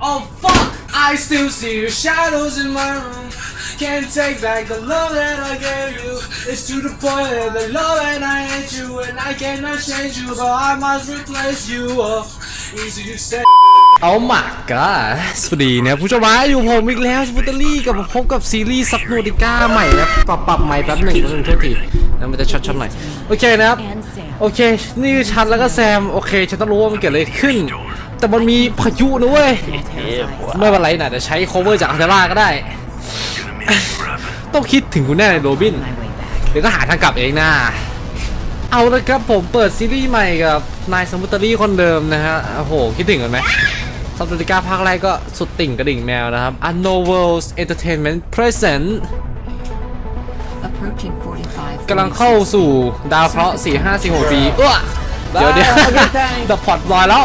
Oh fuck, I still see your shadows in my room. Can't take back the love that I gave you. It's to the point that the love and I hate you, and I cannot change you, but I must replace you. Oh, easy to say. เอาหมากกะสวัสดีนี่ยผู้ชมมาอยู่ผมอีกแล้วสปุตเตอรี่กับพบกับซีรีส์ซับโนติก้าใหม่นะปรับปรับใหม่แป๊บหนึ่งแป๊บหนึงโทษทีนะมันจะช็อตๆหน่อยโอเคนะครับ โอเค นี่คือชันแล้วก็แซม โอเค ฉันต้องรู้ว่ามันเกิดอะไรขึ้น แต่มันมีพายุนะเว้ย ไม่เป็นไรนะแต่ใช้ cover จากอัลเทล่าก็ได้ ต้องคิดถึงคุณแน่เลยโรบิน My way back. เดี๋ยวก็หาทางกลับเองนะเอาละครับผมเปิดซีรีส์ใหม่กับนายสมุตรีคนเดิมนะฮะ โอ้โห คิดถึงกันไหมซับตูติก้าภาคแรกก็สุดติ่งกระดิ่งแมวนะครับ Unknown Worlds Entertainment Present Approaching 45. กำลังเข้าสู่ดาวเคราะห์4 5 4 6 4เอ้อเดี๋ยวเดี๋ยวดับพอร์ตลอยแล้ว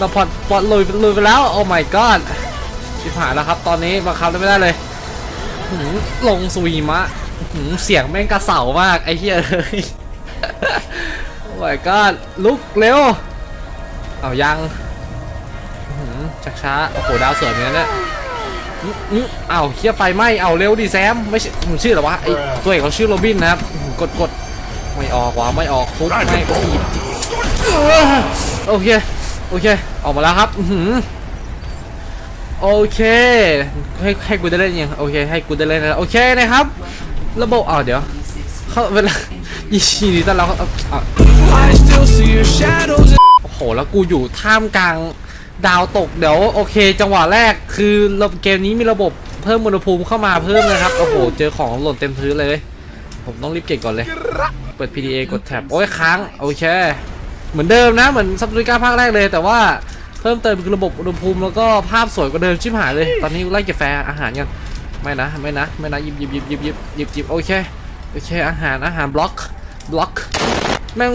ดับพอร์ตพอร์ตลุยลุยไปแล้ว โอ้ my god ชิบหายแล้วครับ ตอนนี้บังคับได้ไม่ได้เลยหืมลงสวีมะหืมเสียงแม่งกระเสามาก ไอ้เหี้ยเลยโอ้ my god ลุกเร็ว เอายังหืมชักช้า โอ้โห ดาวสวยเหมือนกันเนี่ยอื้ออื้ออ้าวเฮียไฟไหม้เอาเร็วดิแซม ไม่ใช่มึงชื่ออะไรวะไอตัวเอกเขาชื่อโรบินนะครับอื้อกดกดไม่ออกวะไม่ออกทุบไม่ขีดโอเค โอเค ออกมาแล้วครับอื้อหือโอเค ให้ให้กูได้เล่นยังโอเค ให้กูได้เล่นแล้วโอเคนะครับ ระบบอ้าวเดี๋ยวเขาเวลายี่ชีนี้ตอนเราเอาเอา I still see your shadows. โอ้โห แล้วกูอยู่ท่ามกลางดาวตกเดี๋ยวโอเค จังหวะแรกคือระเกมนี้มีระบบเพิ่มอุณหภูมิเข้ามาเพิ่มนะครับ โอ้โห เจอของหล่นเต็มพื้นเลย ผมต้องรีบเก็บก่อนเลย เปิด PDA กดแท็บ โอ้ยค้าง โอเค เหมือนเดิมนะ เหมือนซับตูริก้าภาคแรกเลย แต่ว่าเพิ่มเติมคือระบบอุณหภูมิแล้วก็ภาพสวยกว่าเดิมชิบหายเลย ตอนนี้ไล่เก็บแฟอาหารกันไม่นะไม่นะไม่นะหยิบหยิบหยิบหยิบหยิบหยิบหยิบโอเคโอเคอาหารอาหารบล็อกบล็อกแม่ง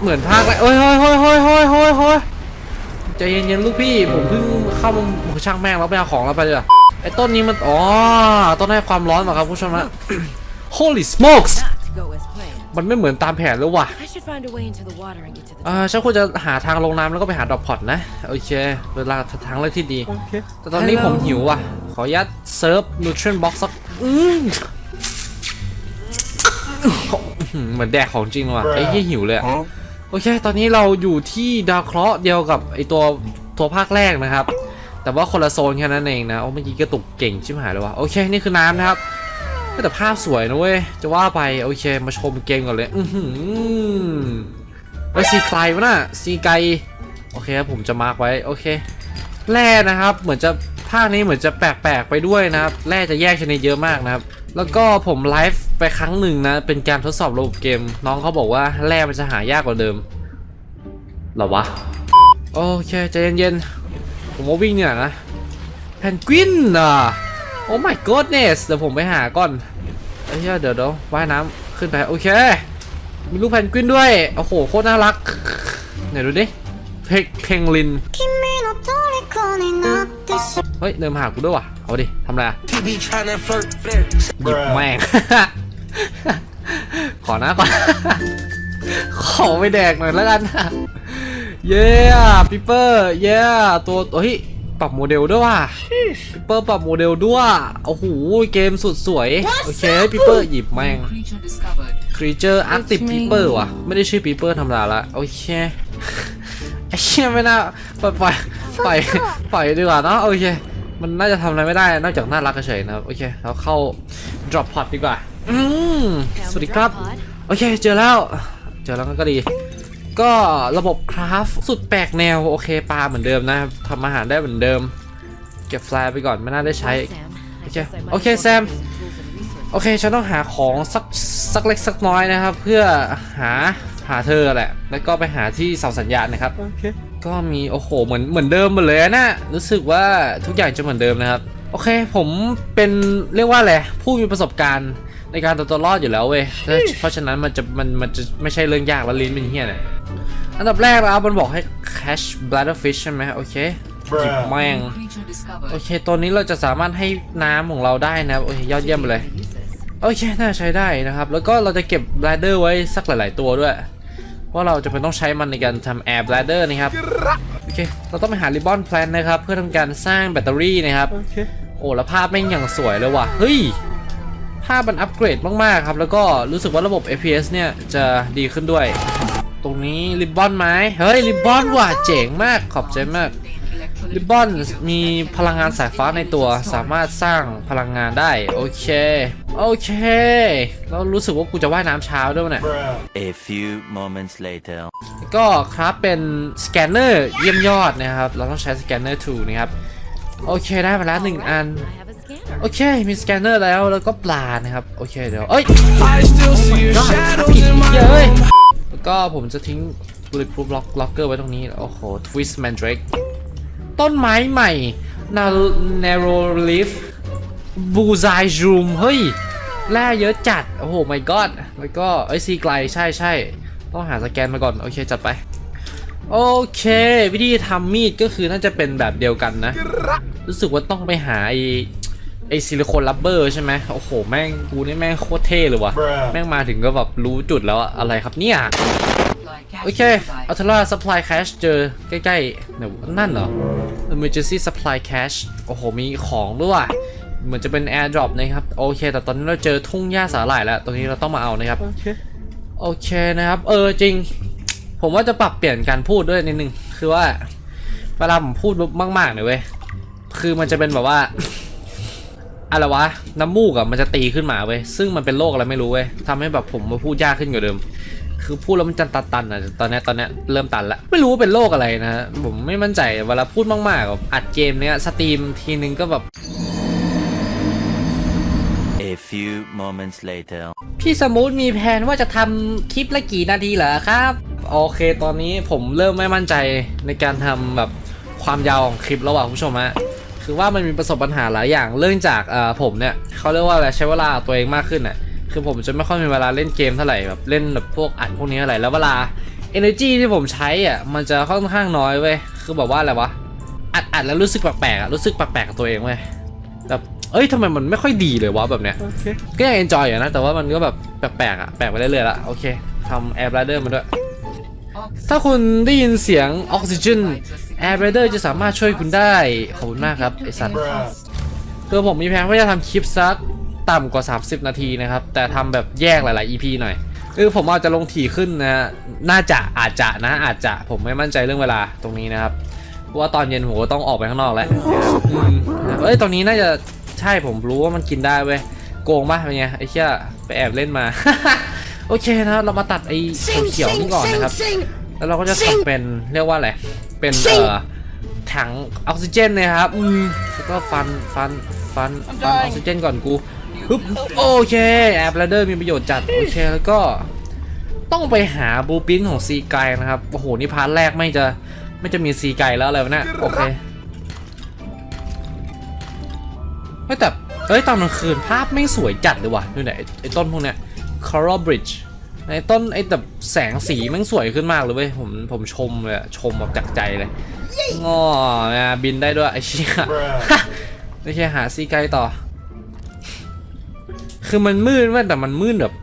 เหมือนภาคแรกเฮ้ยเฮ้ยเฮ้ยเฮ้ยเฮ้ยเฮ้ยเฮ้ยใจเย็นๆลูกพี่ผมเพิ่งเข้ามาโอ้โหช่างแม่งแล้วไปเอาของแล้วไปเลยอะไอ้ต้นนี้มันอ๋อต้นให้ความร้อนเหรอครับผู้ชมนะ Holy smokes มันไม่เหมือนตามแผนเลยว่ะ I should find a way into the water and get to the อ่าฉันควรจะหาทางลงน้ำแล้วก็ไปหาดอกพอตนะโอเคเวลาทางเลือกที่ดีแต่ตอนนี้ผมหิวอะ ขออนุญาตเซิร์ฟนูทรีนบ็อกซ์สักอืมเหมือนแดกของจริงว่ะไอ้ยี่หิวเลยอะโอเค ตอนนี้เราอยู่ที่ดาวเคราะห์เดียวกับไอตัวตัวภาคแรกนะครับ แต่ว่าคนละโซนแค่นั้นเองนะ โอ้เมื่อกี้กระตุกเก่งชิบหายเลยว่ะ โอเค นี่คือน้ำนะครับ แต่ภาพสวยนะเว้ย จะว่าไปโอเคมาชมเกมก่อนเลย อือหือไว้ซีไกลวะน่ะซีไกล โอเคครับผมจะมาร์กไว้ โอเค แร่นะครับ เหมือนจะภาคนี้เหมือนจะแปลกๆไปด้วยนะครับ แร่จะแยกชนิดเยอะมากนะครับ แล้วก็ผมไลฟ์ไปครั้งหนึ่งนะ เป็นการทดสอบระบบเกม น้องเขาบอกว่าแร่มันจะหายากกว่าเดิมหรอวะ โอเคใจเย็นๆ ผมว่าวิ่งเนี่ยนะ แพนกวินอะ โอ้ my goodness เดี๋ยวผมไปหาก่อนเอ้ยเดี๋ยวเดี๋ยวว่ายน้ำขึ้นไปโอเค มีลูกแพนกวินด้วย โอ้โห โคตรน่ารัก ไหนดูดิ เพกเพงลิน เฮ้ย เดินมาหากูด้วยวะเอาดิทำอะไรหยิบแม่ง ขอหน้าก่อน ขอไปแดกหน่อยแล้วกัน เย้ปีเปอร์ เย้ ตัว เฮ้ย ปรับโมเดลด้วยว่ะปิเปอร์ปรับโมเดลด้วยโอ้โหเกมสุดสวย โอเคปิเปอร์หยิบแม่ง creature discovered. ครีเจอร์อาร์ติปีเปอร์ว่ะ ไม่ได้ชื่อปีเปอร์ธรรมดาละโอเคไอ้เชี่ยไม่น่าปล่อยปล่อยปล่อยปล่อยดีกว่าเนาะโอเค มันน่าจะทำอะไรไม่ได้นอกจากน่ารักเฉยๆนะครับโอเคเราเข้า drop pod ดีกว่าอืมสวัสดีครับ โอเค เจอแล้ว เจอแล้วก็ดี ก็ระบบคราฟสุดแปลกแนว โอเคปลาเหมือนเดิมนะครับทำอาหารได้เหมือนเดิม เก็บแฟลร์ไปก่อนไม่น่าได้ใช้ Sam. I Okay. guess I might Okay, as well Sam. get some tools and resources. โอเค ฉันต้องหาของสักสักเล็กสักน้อยนะครับ เพื่อหาหาเธอแหละ แล้วก็ไปหาที่เสาสัญญาณนะครับ โอเค ก็มีโอ้โหเหมือนเหมือนเดิมหมดเลยนะรู้สึกว่าทุกอย่างจะเหมือนเดิมนะครับ โอเคผมเป็นเรียกว่าอะไรผู้มีประสบการณ์ในการเอาตัวรอดอยู่แล้วเว้ยแล้วเพราะฉะนั้นมันจะมันมันจะไม่ใช่เรื่องยากแล้วลิ้นเป็นเฮียเนี่ย อันดับแรกนะครับมันบอกให้ catch bladderfish ใช่ไหมโอเคหยิบแม่ง Creature discovered. โอเค ตัวนี้เราจะสามารถให้น้ำของเราได้นะครับโอเคยอดเยี่ยมไปเลย Uses. โอเค น่าใช้ได้นะครับ แล้วก็เราจะเก็บ bladder ไว้สักหลาย ๆ ตัวด้วยเพราะเราจะเป็นต้องใช้มันในการทำ air bladder นะครับ โอเค เราต้องไปหาริบบอนแพลนนะครับ เพื่อทำการสร้างแบตเตอรี่นะครับโอเคโอ้แล้วภาพแม่งอย่างสวยเลยว่ะ เฮ้ย ภาพมันอัปเกรดมาก ๆ ครับ แล้วก็รู้สึกว่าระบบ FPS เนี่ยจะดีขึ้นด้วย ตรงนี้ริบบอนไหมเฮ้ยริบบอนว่ะเจ๋งมากขอบใจมากริบบอนมีพลังงานสายฟ้าในตัวสามารถสร้างพลังงานได้ โอเค โอเค แล้วรู้สึกว่ากูจะว่ายน้ำเช้าด้วยวะเนี่ย A few moments later. ก็ครับเป็นสแกนเนอร์เยี่ยมยอดนะครับ เราต้องใช้สแกนเนอร์2นะครับ โอเคได้มาแล้วหนึ่งอัน I have a scanner. โอเค มีสแกนเนอร์แล้วแล้วก็ปลานะครับ โอเคเดี๋ยว เอ้ย I still see your shadows in my เย้ย room. แล้ว ก็ผมจะทิ้ง bulletproof lock locker ไว้ตรงนี้ โอ้โห twist mandrake ต้นไม้ใหม่ narrow leaf bullseye room เฮ้ย แร่เยอะจัด โอ้โห my god แล้วก็เอ้ยซีไกลใช่ใช่ต้องหาสแกนมาก่อน โอเค จัดไป โอเค วิธีทำมีดก็คือน่าจะเป็นแบบเดียวกันนะ รู้สึกว่าต้องไปหาไอ ไอซิลิโคนลับเบอร์ใช่ไหมโอ้โห แม่งกูนี่แม่งโคตรเท่เลยว่ะ แม่งมาถึงก็แบบรู้จุดแล้วอะอะไรครับเนี่ย โอเคอัลเทราซัพพลายแคชเจอใกล้ๆเดี๋ยวนั่นเหรอ emergency supply cache โอ้โห มีของด้วยว่ะเหมือนจะเป็น airdrop นะครับ โอเค แต่ตอนนี้เราเจอทุ่งหญ้าสาหร่ายแล้ว ตรงนี้เราต้องมาเอานะครับโอเคโอเคนะครับ เออจริง ผมว่าจะปรับเปลี่ยนการพูดด้วยนิดนึง คือว่าเวลาผมพูดมากๆเนี่ยเว้ย คือมันจะเป็นแบบว่า อะไรวะ น้ำมูกอะมันจะตีขึ้นมาเว้ย ซึ่งมันเป็นโรคอะไรไม่รู้เว้ยทำให้แบบผมมาพูดยากขึ้นกว่าเดิม คือพูดแล้วมันจะตันๆอะตอนเนี้ยตอนเนี้ยเริ่มตันละ ไม่รู้ว่าเป็นโรคอะไรนะ ผมไม่มั่นใจ เวลาพูดมากๆแบบอัดเกมเนี้ยสตรีมทีนึงก็แบบ A few moments later. พี่สมูทมีแผนว่าจะทำคลิปละกี่นาทีเหรอครับ โอเค ตอนนี้ผมเริ่มไม่มั่นใจในการทำแบบความยาวของคลิประหว่างผู้ชมฮะ คือว่ามันมีประสบปัญหาหลายอย่างเรื่องจากเอ่อผมเนี่ยเขาเรียกว่าอะไรใช้เวลาตัวเองมากขึ้นน่ะคือผมจะไม่ค่อยมีเวลาเล่นเกมเท่าไหร่แบบเล่นแบบพวกอัดพวกนี้เท่าไหร่แล้วเวลา energy ที่ผมใช้อะมันจะค่อนข้างน้อยเว้ยคือแบบว่าอะไรวะอัดอัดแล้วรู้สึกแปลกๆอะรู้สึกแปลกๆกับตัวเองเว้ยแบบเอ้ยทำไมมันไม่ค่อยดีเลยวะแบบเนี้ยโอเคก็ยังเอนจอยอยู่นะแต่ว่ามันก็แบบแปลกๆอะแปลกไปเรื่อยๆละโอเคทำแอร์ r รเดอร์มาด้วยถ้าคุณได้ยินเสียงออกซิเจน แอร์ r รเดอร์จะสามารถช่วยคุณได้ ขอบคุณมากครับ ไอสัตว์คือผมมีแผนว่าจะทำคลิปสักต่ำกว่า 30 นาทีนะครับ แต่ทำแบบแยกหลาย ๆ EP หน่อยเออผมอาจจะลงถี่ขึ้นนะ น่าจะอาจจะนะอาจจะผมไม่มั่นใจเรื่องเวลาตรงนี้นะครับเพราะว่าตอนเย็นผมก็ต้องออกไปข้างนอกแล้วนะเอ้ยตอนนี้น่าจะใช่ผมรู้ว่ามันกินได้เว้ยโกงป่ะเป็นไงไอ้เชี่ยไปแอบเล่นมา โอเคนะเรามาตัดไอ้เขียวนี่ก่อนนะครับ แล้วเราก็จะทำเป็นเรียกว่าอะไร เป็นเอ่อถังออกซิเจนนะครับอืมแล้วก็ฟันฟันฟันฟันออกซิเจนก่อนกูฮึบโอเคแอปเดอร์มีประโยชน์จัดโอเคแล้วก็ต้องไปหาบูปินของซีไกนะครับโอ้โหนี่พาร์ทแรกไม่จะไม่จะมีซีไกแล้วอะไรวะเนี่ยโอเคเฮ้ยแต่เอ้ยตอนกลางคืนภาพไม่งสวยจัดเลยว่ะดูไหนอยไอ้ไอ้ต้นพวกเนี้ย Coral Bridge ในต้นไอ้แบบแสงสีแมันสวยขึ้นมากเลยเว้ยผมผมชมเลยอะชมแบบจากใจเลยงอนะบินได้ด้วยไอ้เชี่ยไม่ใช่หาซีไกลต่อ คือมันมืดเว้ยแต่มันมืดแบบ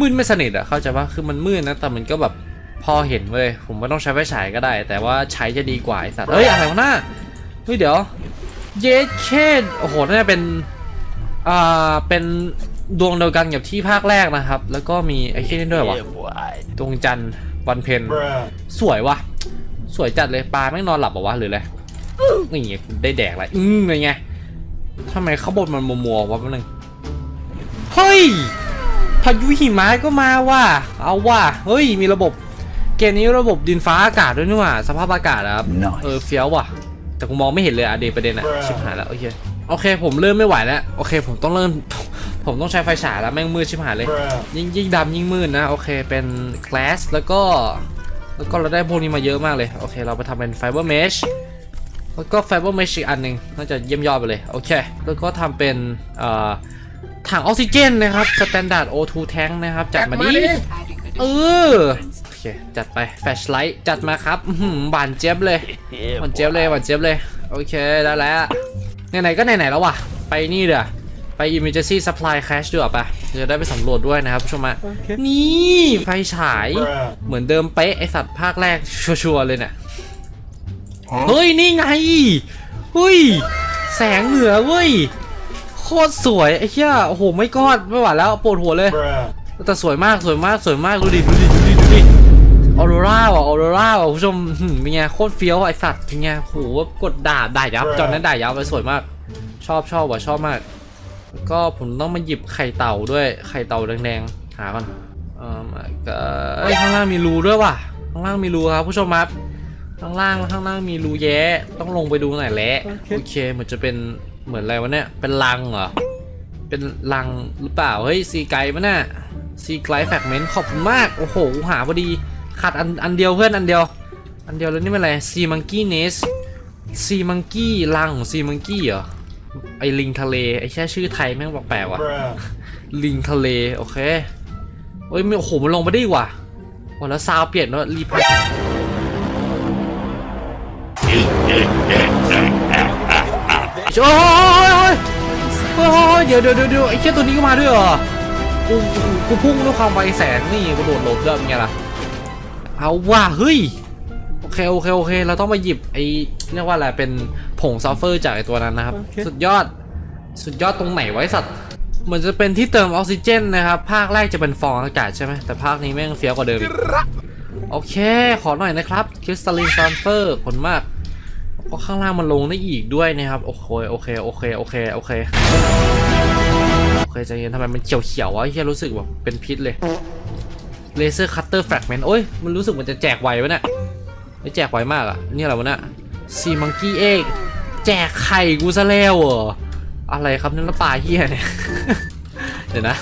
มืดไม่สนิทอะเข้าใจปะคือมันมืดนะแต่มันก็แบบพอเห็นเว้ยผมไม่ต้องใช้ไฟฉายก็ได้ แต่ว่าใช้จะดีกว่าไอ้สัตว์เฮ้ยอะไรวะหน้าเฮ้ยเดี๋ยวเยสเคโอ้โหน่าจะเป็นอ่าเป็น ดวงเดียวกันกับที่ภาคแรกนะครับ แล้วก็มีไอ้เค่นี้ด้วยวะ boy. ดวงจันทร์วันเพ็ญสวยวะสวยจัดเลยปลาไม่งนอนหลับเหรอวะหรืออะไรนี่ไงได้แดกอะไรอืมเป็นไงทำไมข้างบนมันมัวๆวะแป๊บนึงเฮ้ยพายุหิมะก็มาว่ะเอาว่ะเฮ้ยมีระบบเกมนี้ระบบดินฟ้าอากาศด้วยนี่หว่าสภาพอากาศอะครับ Nice เออเฟี้ยวว่ะ แต่กูมองไม่เห็นเลยอะเดประเด็นอะชิบหายแล้วโอเคโอเค ผมเริ่มไม่ไหวแล้วโอเค ผมต้องเริ่ม ผมต้องใช้ไฟฉายแล้วแม่งมืดชิบหายเลย ยิ่งยิ่งดำยิ่งมืดนะ โอเคเป็น glass แล้วก็แล้วก็เราได้พวกนี้มาเยอะมากเลย โอเค เราไปทำเป็น fiber mesh แล้วก็ fiber mesh อีกอันหนึ่งน่าจะเยี่ยมยอดไปเลย โอเค แล้วก็ทำเป็นเอ่อถังออกซิเจนนะครับ standard O2 tank นะครับ จัดมาดิเออโอเค จัดไป flashlight จัดมาครับอื้อหือหวานเจี๊ยบเลยหวานเจี๊ยบเลยหวานเจี๊ยบเลย โอเค ได้แล้ว ไหนๆก็ไหนๆแล้วว่ะ ไปนี่เดี๋ยว ไป emergency supply cache ดีกว่าปะจะได้ไปสำรวจด้วยนะครับผู้ชมอะโอเคนี่ไฟฉายเหมือนเดิมเป๊ะไอสัตว์ภาคแรกชัวร์ๆเลยเนี่ยเฮ้ย นี่ไงเฮ้ย แสงเหนือเว้ย โคตรสวย ไอ้เหี้ยโอ้โห ไม่กอด ไม่ไหวแล้วปวดหัวเลย แต่สวยมากสวยมากสวยมาก ดูดิ ดูดิ ดูดิ ดูดิออโรราว่ะออโรราว่ะคุณผู้ชมหึเป็นไงโคตรเฟี้ยวไอสัตว์เป็นไงโหกดด่าด่ายับ จอนนั้นด่ายับไปสวยมาก ชอบชอบว่ะชอบมากแล้ว ก็ผมต้องมาหยิบไข่เต่าด้วยไข่เต่าแดงๆหาก่อนเออมาก็เอ้ยข้างล่างมีรูด้วยว่ะข้างล่างมีรูครับผู้ชมครับข้างล่างข้างล่างมีรูแย้ต้องลงไปดูหน่อยแหละโอเคเหมือนจะเป็นเหมือนอะไรวะเนี่ยเป็นรังเหรอเป็นลังหรือเปล่าเฮ้ยซีไกด์ปะน่ะซีไกด์แฟกเมนต์ขอบคุณมากโอ้โหกูหาพอดีขาดอันอันเดียวเพื่อนอันเดียว อันเดียวแล้วนี่เป็นอะไรซีมังกี้เนสซีมังกี้ลังซีมังกี้เหรอ ไอลิงทะเลไอแค่ชื่อไทยแม่งแปลกๆว่ะ ลิงทะเล โอเคเฮ้ยไม่โอ้โหมันลงมาได้อีกว่ะโอ้แล้วซาวเปลี่ยนแล้วรีบโอ้ยโอ้ยโอ้ยโอ้ยเดี๋ยวเดี๋ยวเดี๋ยวเดี๋ยวไอ้เชี่ยตัวนี้ก็มาด้วยเหรอ กูกูกูพุ่งด้วยความไวแสงนี่กูโดดหลบด้วยเป็นไงล่ะ เอาว่ะเฮ้ย โอเคโอเคโอเค เราต้องมาหยิบไอ้เรียกว่าอะไรเป็นผงซัลเฟอร์จากไอ้ตัวนั้นนะครับสุดยอดสุดยอดตรงไหนไว้สัตว์เหมือนจะเป็นที่เติมออกซิเจนนะครับ ภาคแรกจะเป็นฟองอากาศใช่ไหมแต่ภาคนี้แม่งเฟี้ยวกว่าเดิมอีกโอเค ขอหน่อยนะครับคริสตัลลินซัลเฟอร์ผลมากเพราะข้างล่างมันลงได้อีกด้วยนะครับ โอเคโอเคโอเคโอเคโอเคโอเคใจเย็นทำไมมันเขียวๆวะเฮียรู้สึกแบบเป็นพิษเลยเลเซอร์คัตเตอร์แฟกเมนต์โอ้ยมันรู้สึกมันจะแจกไววะเนี่ย ไม่แจกไวมากอะนี่อะไรวะเนี่ยซีมังกี้เอกแจกไข่กูซะแล้วเหรออะไรครับนั่นละปลาเฮียเนี่ยเดี๋ยวนะ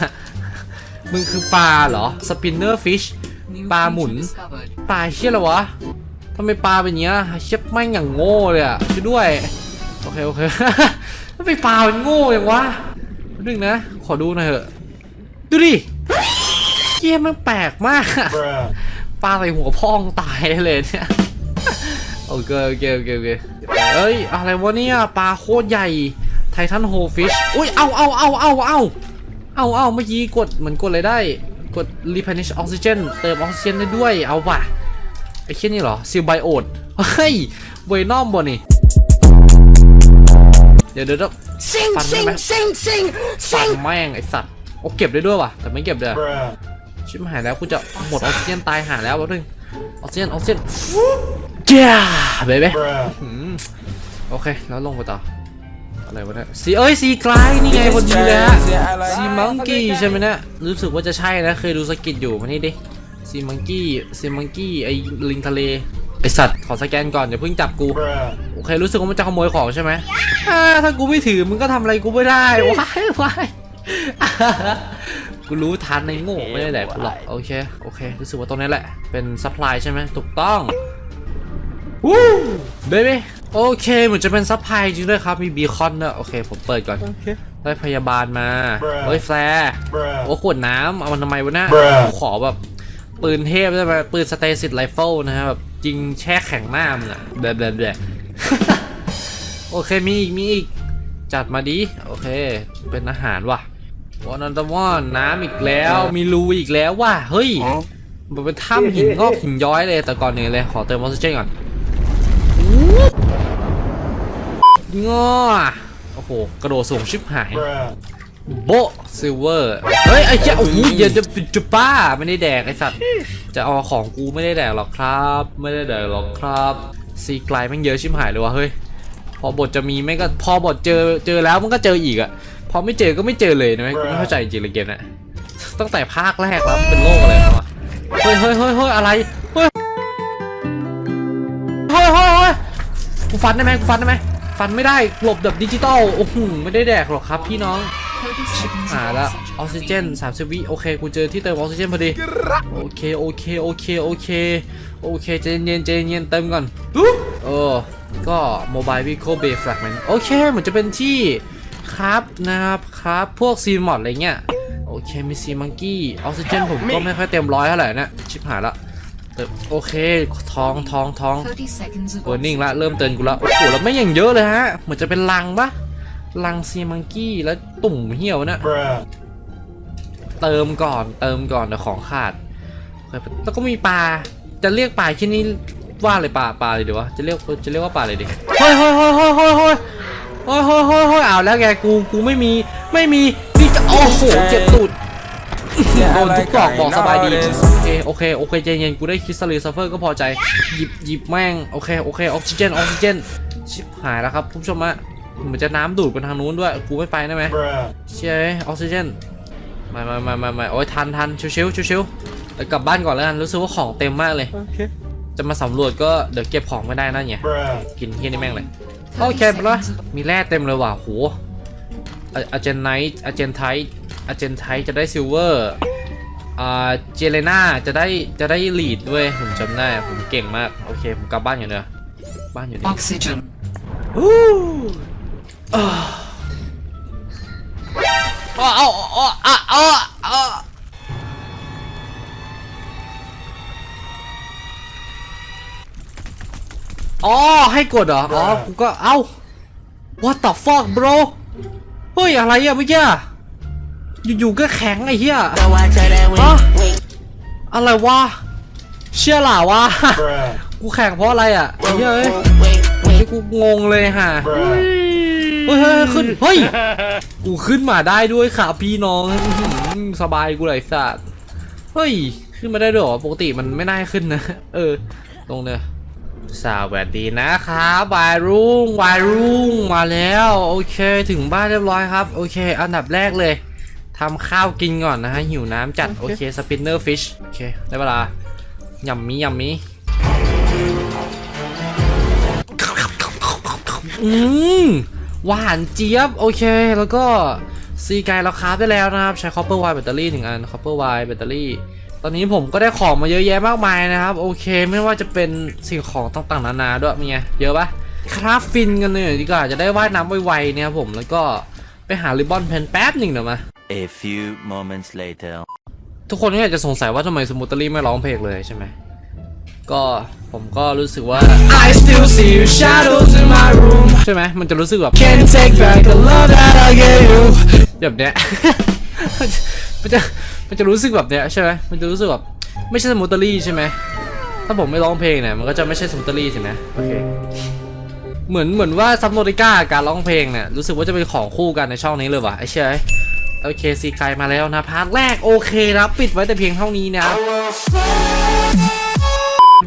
มึงคือปลาเหรอสปินเนอร์ฟิช New Ba feature mụn. discovered. ปลาเชี่ยอะไรวะทำไมปลาเป็นอย่างเงี้ยเชี่ยแม่งอย่างโง่เลยอะช่วยด้วยโอเคโอเคทำไมปลามันโง่อย่างวะนึงนะขอดูหน่อยเถอะดูดิเชี่ยมันแปลกมากปลาใส่หัวพองตายเลยเนี่ย อเคโอเคโอเคโอเคเอ้ยอะไรวะเนี่ยปลาโคตรใหญ่ไททันโฮฟิชอุ้ยเอาเอาเอาเอาเอาเอาเอาเมื่อกี้กดเหมือนกดอะไรได้กด replenish oxygen เติมออกซิเจนได้ด้วยเอาว่ะไอ้เช่นนี่เหรอซิลไบโอดเฮ้ยเวนอมบ่นี่เดี๋ยวเดี๋ยวเดี๋ยวฟันได้ไหมฟันแม่งไอสัตว์โอ้เก็บได้ด้วยว่ะแต่ไม่เก็บเด้อชิบหายแล้วกูจะหมดออกซิเจนตายหาแล้วแป๊บนึงออกซิเจนออกซิเจน เจ้าเบเบ้หืมโอเค แล้วลงไปต่อ อะไรวะเนี่ยซีเอ้ยซีไกลนี่ไงคนดีเลยฮะซีมังกี้ใช่ไหมเนี่ยรู้สึกว่าจะใช่นะ เคยดูสกิทอยู่มานี่ดิซีมังกี้ซีมังกี้ไอลิงทะเลไอสัตว์ขอสแกนก่อนอย่าเพิ่งจับกูโอเครู้สึกว่ามันจะขโมยของใช่ไหมอ่าถ้ากูไม่ถือมึงก็ทำอะไรกูไม่ได้ว้ายว้ายกูรู้ทันในโง่ไม่ได้แหละกูหรอกโอเคโอเค รู้สึกว่าตรงนี้แหละเป็นซัพพลายใช่ไหมถูกต้อง วู้เบบี้โอเคเหมือนจะเป็นซัพพลายจริงด้วยครับ มีบีคอนด้วยโอเค ผมเปิดก่อน ได้พยาบาลมา เฮ้ยแฟร์โอ้ขวดน้ำเอามันทำไมวะเนะ Bruh ขอแบบ ปืนเทพได้ไหมปืนสเตซิตไรเฟิลนะฮะแบบยิงแช่แข็งหน้ามึงอะแบบแบบแบบโอเคมีอีกมีอีก จัดมาดิ โอเค เป็นอาหารว่ะวอนันตวอนน้ำอีกแล้ว มีรูอีกแล้วว่ะ เฮ้ยมันเป็นถ้ำหินงอกหินย้อยเลยแต่ก่อนอื่นเลย ขอเติมออกซิเจนก่อน งอโอ้โห กระโดดสูงชิบหาย โบซิลเวอร์ เฮ้ย ไอ้เจ้าโอ้โหอย่าจะจุป้า ไม่ได้แดกไอ้สัตว์ จะเอาของกูไม่ได้แดกหรอกครับ ไม่ได้แดกหรอกครับซีไกลแม่งเยอะชิบหายเลยวะเฮ้ย พอบทจะมีแม่งก็พอบทเจอเจอแล้วมันก็เจออีกอะพอไม่เจอก็ไม่เจอเลยนะไม่เข้าใจจริงเลยเกมเนะตั้งแต่ภาคแรกแล้วเป็นโรคอะไรวะเฮ้ยเฮ้ยเฮ้ยเฮ้ยอะไร เฮ้ย เฮ้ยเฮ้ยกูฟันได้ไหมกูฟันได้ไหม ฟันไม่ได้หลบแบบดิจิตอลโอ้โหไม่ได้แดกหรอกครับพี่น้องหา of แล้วออกซิเจน30วิโอเคกูเจอที่เติมออกซิเจนพอดีโอเคโอเคโอเคโอเคโอเคใจเย็นใจเย็นเติมก่อนเออก็โมบายวิโคเบย์แฟลกแมนโอเคเหมือนจะเป็นที่ครับนะครับครับพวกซีมอดอะไรเงี้ยโอเคมีซีมังกี้ออกซิเจนผมก็ไม่ค่อยเต็มร้อยเท่าไหร่นะชิบหายละ โอเคท้องท้องท้อง30 seconds of เออนิ่ง oxygen. ละเริ่มเตือนกูละโอ้โหแล้วไม่อย่างเยอะเลยฮะ เหมือนจะเป็นลังปะลังซีมังกี้แล้วตุ่มเหี่ยวนะเติมก่อนเติมก่อนเดี๋ยวของขาดโอเคแล้วก็มีปลาจะเรียกปลาที่นี่ว่าเลยป่าป่าเลยดีวะจะเรียกจะเรียกว่าป่าเลยดิเฮ้ยเฮ้ยเฮ้ยเฮ้ยเฮ้ยเฮ้ยเฮ้ยเฮ้ยเฮ้ยเฮ้ยเอาแล้วแกกูกูไม่มีไม่มีนี่จะโอ้โหเจ็บตูด โดนทุกกรอกบอกสบายดี โอเค โอเค โอเคใจเย็นกูได้คริสตัลลีซัฟเฟอร์ก็พอใจ หยิบหยิบแม่ง โอเค โอเค ออกซิเจน ออกซิเจน ชิบหายแล้วครับคุณผู้ชมอะเหมือนจะน้ำดูดไปทางนู้นด้วย กูไม่ไปได้ไหมเชียร์ออกซิเจนมามามามามาโอ้ยทันทันชิวชิวชิวชิวๆแล้วกลับบ้านก่อนแล้วกันรู้สึกว่าของเต็มมากเลย จะมาสำรวจก็เดี๋ยวเก็บของไม่ได้นั่นไงกินเฮียนี่แม่งเลย โอเคไปแล้วมีแร่เต็มเลยว่ะโหอาเจนไนท์อาเจนไท อาเจนไทจะได้ซิลเวอร์อ่าเจเลน่าจะได้จะได้ลีดด้วยผมจำได้ผมเก่งมาก โอเค ผมกลับบ้านอยู่เนอะบ้านอยู่นี่ Oxygen. ฮู้อ่าเอาเอาเอาเอาเอาเอาอ๋อให้กดเหรอ อ๋อ กูก็ เอ้า what the fuck bro เฮ้ย อะไรอะเมื่อกี้ อะอยู่ๆก็แข็งไอ้เหี้ยฮะอะไรวะเชื่อหล่าวะกูแข่งเพราะอะไรอะไอ้เหี้ยเอ้ยที่กูงงเลยฮะเฮ้ยเฮ้ยเฮ้ยขึ้นเฮ้ยกูขึ้นมาได้ด้วยค่ะพี่น้องอื้อหือสบายกูเลยสัตว์เฮ้ยขึ้นมาได้ด้วยเหรอปกติมันไม่น่าขึ้นนะเออ ตรงเนี้ยสวัสดีนะครับวายรุ่งวายรุ่งมาแล้ว โอเค ถึงบ้านเรียบร้อยครับ โอเค อันดับแรกเลย ทำข้าวกินก่อนนะฮะ หิวน้ำจัด โอเคสปินเนอร์ฟิชโอเค ได้เวลายำมียำมีอืมหวานเจี๊ยบ โอเค แล้วก็ซีไกเราคราฟได้แล้วนะครับ ใช้ copper wire แบตเตอรี่หนึ่งอัน copper wire แบตเตอรี่ตอนนี้ผมก็ได้ของมาเยอะแยะมากมายนะครับ โอเค ไม่ว่าจะเป็นสิ่งของต่างๆนานาด้วยมีไงเยอะปะคราฟฟินกันเลยดีกว่าจะได้ว่ายน้ำไวๆเนี่ยครับผมแล้วก็ ไปหาริบบอนเพนแป๊บหนึ่งเดี๋ยวมา A few moments later. ทุกคนก็อยากจะสงสัยว่าทำไมสมูทเตอรี่ไม่ร้องเพลงเลยใช่ไหม ก็ผมก็รู้สึกว่า I still see your shadows in my room ใช่ไหมมันจะรู้สึกแบบ Can't take back the love that I gave you แบบเนี้ย มันจะมันจะรู้สึกแบบเนี้ยใช่ไหมมันจะรู้สึกแบบไม่ใช่สมูทเตอรี่ใช่ไหมถ้าผมไม่ร้องเพลงเนี่ยมันก็จะไม่ใช่สมูทเตอรี่ใช่ไหมโอเค เหมือนเหมือนว่าซับโนติก้าการร้องเพลงเนี่ยรู้สึกว่าจะเป็นของคู่กันในช่องนี้เลยว่ะไอ้เชยโอเคซีไกลมาแล้วนะพาร์ทแรกโอเคนะปิดไว้แต่เพียงเท่านี้นะ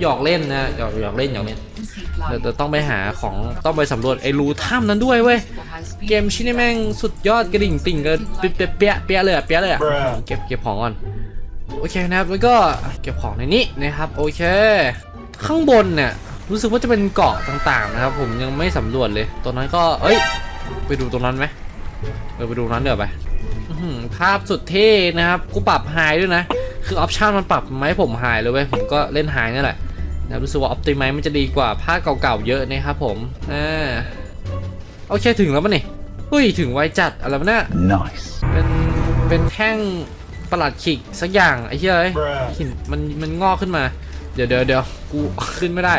หยอกเล่นนะหยอกหยอกเล่นหยอกเล่นเดี๋ยวต้องไปหาของต้องไปสำรวจไอ้รูถ้ำนั้นด้วยเว้ยเกมชิ้นนี้แม่งสุดยอดกระดิ่งติ่งกันเปียะเปียเปียเลยอะเปียเลยอะเก็บเก็บของก่อนโอเคนะครับแล้วก็เก็บของในนี้นะครับโอเค ข้างบนเนี่ย รู้สึกว่าจะเป็นเกาะต่างๆนะครับ ผมยังไม่สำรวจเลยตรงนั้นก็ เอ้ย ไปดูตรงนั้นไหมเออไปดูตรงนั้นเดี๋ยวไปอื้อหือภาพสุดเท่นะครับ กูปรับไฮด้วยนะ คือออปชันมันปรับมาให้ผมไฮเลยเว้ย ผมก็เล่นไฮนี่แหละนะครับรู้สึกว่าออ t ติ i มมันจะดีกว่าภาคเก่าๆเยอะนะครับผมอ่าโอเคถึงแล้วปะนี่เฮ้ยถึงไวจัดอะไรวะเนี่ย Nice. เป็นเป็นแท่งประหลัดขิกสักอย่างไอ้เหี้ยเอ้ยหินมันมันงอกขึ้นมา เดี๋ยวเดี๋ยวเดี๋ยวกูขึ้นไม่ได้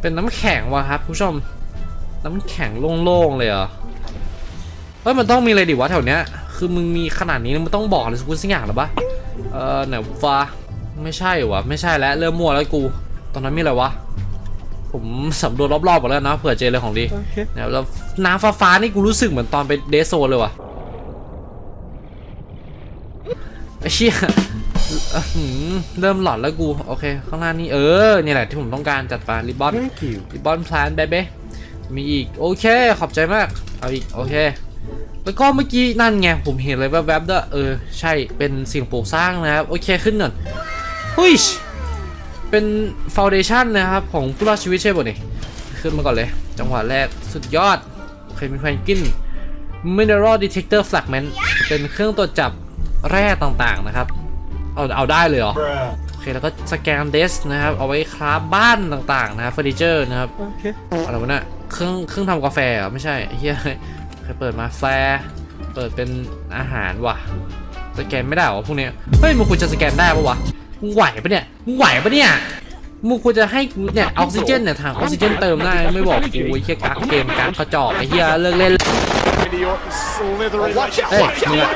เป็นน้ำแข็งว่ะครับผู้ชม น้ำแข็งโล่งๆเลยเหรอเฮ้ยมันต้องมีอะไรดิวะแถวเนี้ย คือมึงมีขนาดนี้มันต้องบอกอะไรสักอย่างหรอปะเออไหนวะไม่ใช่วะไม่ใช่แล้วเริ่มมั่วแล้วกู ตอนนั้นมีอะไรวะ ผมสำรวจรอบๆหมดแล้วนะเผื่อเจออะไรของดีเนี่ยแล้วน้ำฟ้าๆนี่กูรู้สึกเหมือนตอนไปเดซโซเลยว่ะไอ้เชี่ย เริ่มหลอนแล้วกู โอเค ข้างหน้านี่เออ นี่แหละที่ผมต้องการจัดไปริบบอน Thank you. ริบบอนแพลนเบเบ้มีอีก โอเค ขอบใจมาก เอาอีก โอเค แล้วก็เมื่อกี้นั่นไง ผมเห็นอะไรแวบๆด้วยเออ ใช่ เป็นสิ่งปลูกสร้างนะครับ โอเค ขึ้นหน่อยหุยเป็นฟ u n เดชันนะครับ ของผู้รอดชีวิตใช่ป่ะนี่ขึ้นมาก่อนเลย จังหวะแรกสุดยอด โอเค มีแพนกิน Mineral Detector Fragment เป็นเครื่องตรวจจับแร่ต่างๆนะครับ เอาเอาได้เลยเหรอ โอเคแล้วก็สแกนเดสนะครับ เอาไว้คราฟบ้านต่างๆนะครับเฟอร์นิเจอร์นะครับ Okay. อะไรวะเนี่ยเครื่องเครื่องทำกาแฟเหรอไม่ใช่ไอ้เฮียเคยเปิดมาแฟร์เปิดเป็นอาหารว่ะ สแกนไม่ได้เหรอพวกเนี้ยเฮ้ยมึงควรจะสแกนได้ปะวะมึงไหวปะเนี่ยมึงไหวปะเนี่ยมึงควรจะให้กูเนี่ยออกซิเจนเนี่ยทางออกซิเจนเติมได้ไม่บอกกูไอ้เฮียกักเกมกักกระจอกไอ้เฮียเลิกเล่นเฮ้ยมึงอะ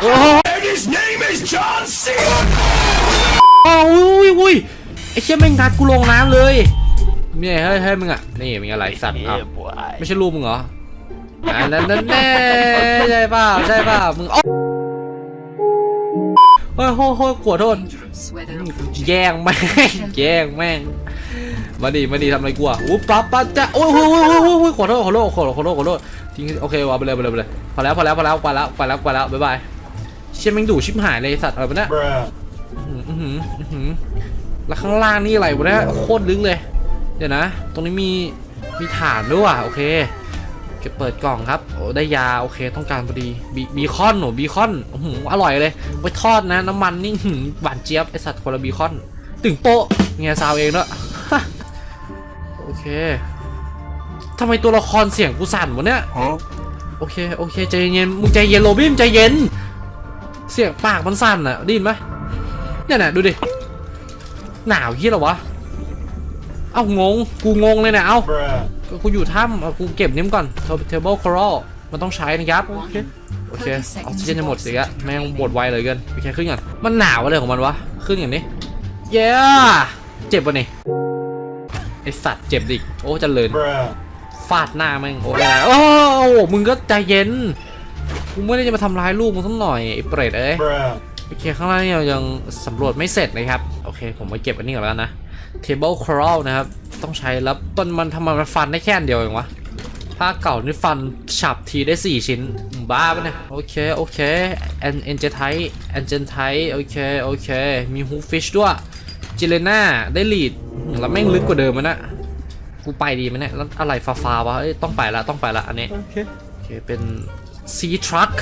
โอ้โห His name is John C อ้าวอุ้ยอุ้ยไอ้เชี่ยแม่งนัดกูลงน้ำเลยมีอะไรเฮ้ยเฮ้ยมึงอะนี่มีอะไรสัตว์อ้าวไม่ใช่ลูกมึงเหรออันนั้นนั่นแน่ใช่เปล่าใช่เปล่ามึงอ๊ะเฮ้ยโหโหขอโทษ Weather แย่งแม่งแย่งแม่งมาดิมาดิทำอะไรกูอะอู้ปั๊บปั๊บจะโอ้ยโอ้ยโอ้ยโอ้ยโอ้ยขอโทษขอโทษขอโทษขอโทษขอโทษทิ้งโอเควางไปเลยไปเลยไปเลยพอแล้วพอแล้วพอแล้วไปแล้วไปแล้วไปแล้วบ๊ายบาย เชี่ยแม่งดุชิบหายเลยสัตว์อะไรวะเนี่ยอื้อหืออื้อหือแล้วข้างล่างนี่อะไรวะเนี่ยโคตรลึกเลย เดี๋ยวนะ ตรงนี้มีมีฐานด้วยว่ะโอเคเก็บเปิดกล่องครับโอ้ได้ยาโอเคต้องการพอดีบีบีคอนหนูบีคอนอื้อหืออร่อยเลยไว้ทอดนะ น้ำมันนี่อื้อหือหวานเจี๊ยบไอสัตว์คนละบีคอน ตึงโป๊ะเงียซาวเองด้วยโอเคทำไมตัวละครเสียงกูสั่นวะเนี่ยโอเคโอเคใจเย็นมึงใจเย็นโรบินใจเย็น เสียงปากมันสั่นอะได้ยินไหมเนี่ยนะดูดิ หนาวยี่หรอวะ เอ้างง กูงงเลยเนี่ย เอ้า กูอยู่ถ้ำเอากูเก็บนิ้มก่อน table coral มันต้องใช้นะครับ โอเค โอเคออกซิเจนจะหมดสิกะแม่งหมดไวเลยเกินโอเคขึ้นก่อน มันหนาวอะไรของมันวะ ขึ้นอย่างนี้ เย้ เจ็บปะนี่ไอสัตว์เจ็บดิ โอ้เจะเลินฟาดหน้าแม่งโอ้ยโอ้ มึงก็ใจเย็น กูไม่ได้จะมาทำร้ายลูกมึงสักหน่อยไอ้เปรตเอ้ย โอเคข้างล่างนี่เรายังสำรวจไม่เสร็จนะครับ โอเค ผมไปเก็บอันนี้ก่อนแล้วนะ table coral นะครับ ต้องใช้แล้วต้นมันทำไมมันฟันได้แค่อันเดียวเองวะผ้าเก่านี่ฟันฉับทีได้ 4 ชิ้นมึงบ้าปะเนี่ย โอเค โอเค and a n g e t i t e a n g e t i t e โอเค โอเค มีฮูฟิชด้วยจิเลน่าได้ลีดแล้วแม่งลึกกว่าเดิมมันนะกูไปดีไหมเนี่ยแล้วอะไรฟ้าๆวะเอ้ยต้องไปละต้องไปละอันนี้โอเคโอเคเป็น sea truck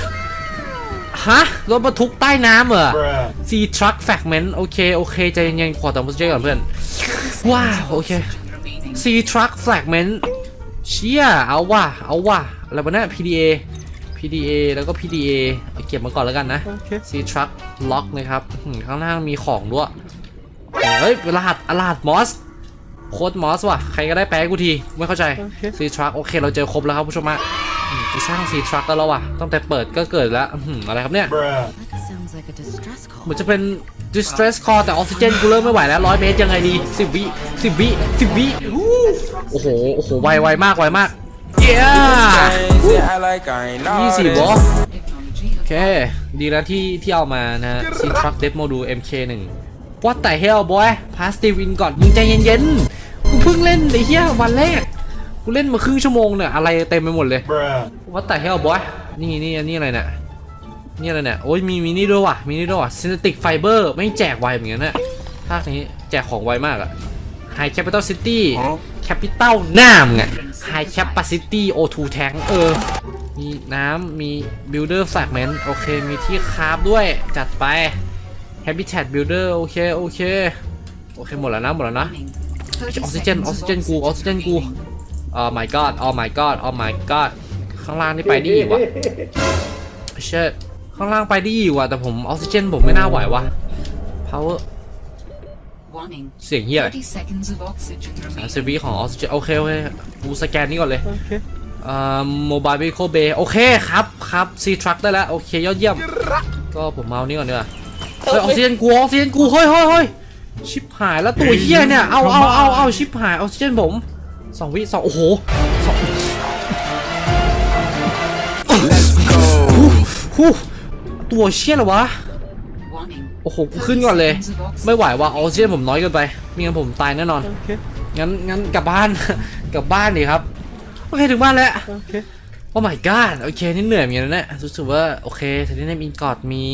ฮะ รถบรรทุกใต้น้ำเหรอ sea truck fragment โอเค โอเค ใจเย็นๆขอตามโปรเจกต์ก่อนเพื่อน ว้าว โอเค remaining. sea truck fragment เชี่ยเอาว่ะเอาว่ะอะไรวะเนี่ย PDA PDA แล้วก็ PDA เอาเก็บมาก่อนแล้วกันนะ sea truck lock นะครับอื้อหือข้างล่างมีของด้วย เฮ้ยรหัสรหัสมอส โค้ดมอสว่ะ ใครก็ได้แปลให้กูที ไม่เข้าใจซีทรัคโอเค เราเจอครบแล้วครับผู้ชมฮะอืมไปสร้างซีทรัคแล้วว่ะ ตั้งแต่เปิดก็เกิดแล้วอื้อหืออะไรครับเนี่ย That sounds like a distress เหมือน call. จะเป็น distress call แต่ออกซิเจนกูเริ่มไม่ไหวแล้วร้อยเมตรยังไงดีสิบวิสิบวิสิบวิอู้โอ้โหโอ้โหไวไวมากไวมากเย้ยี่สิบบอ Technology โอเค ดีแล้วที่ที่เอามานะฮะ C Truck Dev Module MK1 What the hell boy Passive in ก่อนมึงใจเย็นๆ กูเพิ่งเล่นไอ้เหี้ยวันแรก กูเล่นมาครึ่งชั่วโมงเนี่ยอะไรเต็มไปหมดเลย What the hell boy นี่นี่อันนี้อะไรเนี่ยนี่อะไรเนี่ยโอ้ยมีมินิด้วยว่ะมินิด้วยว่ะ Synthetic Fiber ไม่งแจกไวเหมือนกันนะภาคนี้แจกของไวมากอะ High Capital City Capital หน้ามไง High Capacity O2 Tank เออ มีน้ำมี Builder Fragment โอเค มีที่คราฟด้วยจัดไป Habitat Builder โอเคโอเคโอเคหมดแล้วนะหมดแล้วนะ remaining. อ30อกซิเจนออก seconds ซิ of เจนกูออกซิเจนกู oh my god oh my god oh my god ข้างล่างนี่ไปได้อีกว่ะเชิดข้างล่างไปได้อีกว่ะแต่ผมออกซิเจนผมไม่น่าไหวว่ะ power Warning. เสียงเฮียอะไร30 seconds of oxygen สาม remaining. สิบวิของออกซิเจนโอเคโอเคกูสแกนนี่ก่อนเลยเอ่อโมบายเ e โคเบโอเคครับครับซีทรัคได้แล้วโอเคยอดเยี่ยม ก็ผมเอานี่ก่อนเนีกว่ย เฮ้ยออกซิเจนกูออกซิเจนกูเฮ้ยเฮ้ยเฮ้ยชิบหายแล้วตัวเฮียเนี่ยเอาเอาเอาเอาชิบหายออกซิเจนผมสองวิสองโอ้โหสองฮู้ตัวเชี่ยเหรอวะ Warning. โอ้โหกูขึ้นก่อนเลย seconds of oxygen. ไม่ไหวว่ะออกซิเจนผมน้อยเกินไปไม่งั้นผมตายแน่นอนงั้นงั้นกลับบ้านกลับบ้านดิครับโอเคถึงบ้านแล้ว โอ้ my god โอเค นี่เหนื่อยเหมือนกันนะเนี่ยรู้สึกว่า โอเคทีนี้ในอินกอดมี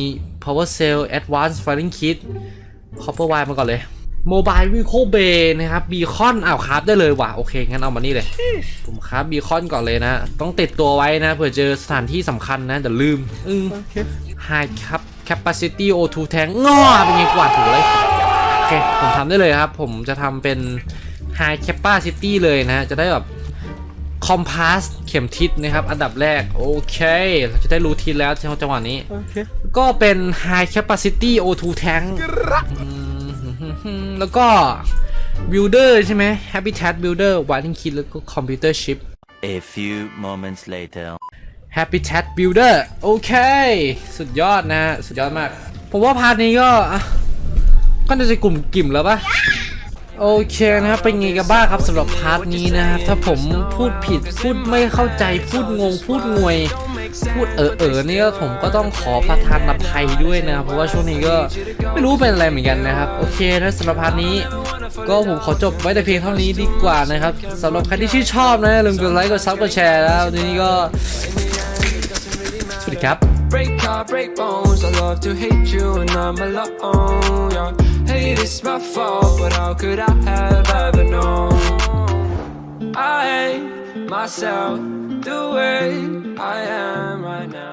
power cell advanced firing kit copper wire มาก่อนเลย mobile vehicle bay นะครับ beacon อ้าวคราฟได้เลยว่ะ โอเค งั้นเอามานี่เลย ผมคราฟ beacon ก่อนเลยนะ ต้องติดตัวไว้นะ เผื่อเจอสถานที่สำคัญนะเดี๋ยวลืม อืม high cap capacity O2 tank งอเป็นไงกว่าถูเลยโอเค ผมทำได้เลยครับ ผมจะทำเป็น High Capacity เลยนะ จะได้แบบ Compass เข็มทิศนะครับ อันดับแรก โอเค เราจะได้รู้ทิศแล้วในจังหวะนี้ ก็เป็น High Capacity O2 Tank อืมแล้วก็ Builder ใช่ไหม Habitat Builder Wiring Kit แล้วก็ Computer Chip A few moments later. Habitat Builder โอเค สุดยอดนะฮะสุดยอดมาก ผมว่าพาร์ทนี้ก็อะก็น่าจะกลุ่มกิ่มแล้วปะ โอเคนะครับเป็นไงกันบ้างครับสำหรับพาร์ทนี้นะครับถ้าผมพูดผิดพูดไม่เข้าใจพูดงงพูดงวย พูดเออเออนี่ก็ผมก็ต้องขอประทานอภัยด้วยนะครับเพราะว่าช่วงนี้ก็ไม่รู้เป็นอะไรเหมือนกันนะครับ โอเคนะสำหรับพาร์ทนี้ ก็ผมขอจบไว้แต่เพียงเท่านี้ดีกว่านะครับสำหรับใครที่ชื่นชอบนะลืมกดไลค์กดซับกดแชร์แล้วทีนี้ก็สวัสดีครับ Break heart, break bones. I love to hate you and I'm alone. Yeah. Hate it's my fault, but how could I have ever known? I hate myself the way I am right now.